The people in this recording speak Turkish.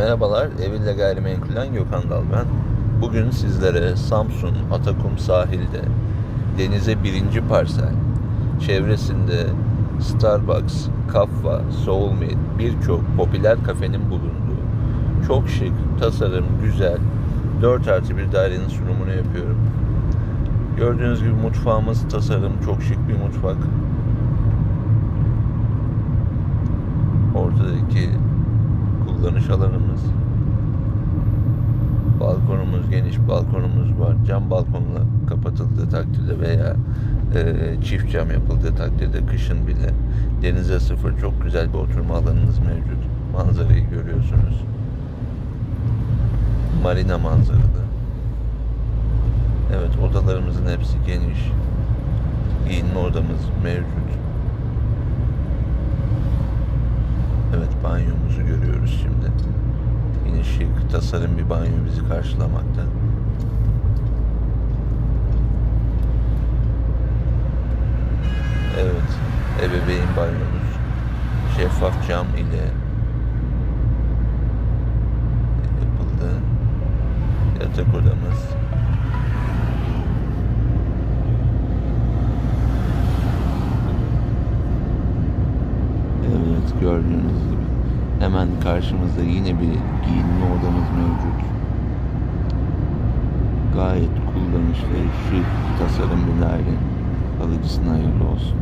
Merhabalar, Eville Gayrimenkul'den Gökhan Dal ben. Bugün sizlere Samsun Atakum sahilde denize birinci parsel, çevresinde Starbucks, Kaffa, Soulmate birçok popüler kafenin bulunduğu çok şık, tasarım güzel 4 artı bir dairenin sunumunu yapıyorum. Gördüğünüz gibi mutfağımız tasarım çok şık bir mutfak. Ortadaki kullanış alanımız. Balkonumuz geniş balkonumuz var. Cam balkonla kapatıldığı takdirde veya e, çift cam yapıldığı takdirde kışın bile denize sıfır çok güzel bir oturma alanınız mevcut. Manzarayı görüyorsunuz. Marina manzaralı. Evet odalarımızın hepsi geniş. Giyinme odamız mevcut. Evet banyomuzu görüyoruz şimdi. Yine şık tasarım bir banyo bizi karşılamakta. Evet ebeveyn banyomuz şeffaf cam ile yapıldı. Yatak odamız. Gördüğünüz gibi hemen karşımızda yine bir giyinme odamız mevcut. Gayet kullanışlı, şık, tasarım bir daire. Alıcısına hayırlı olsun.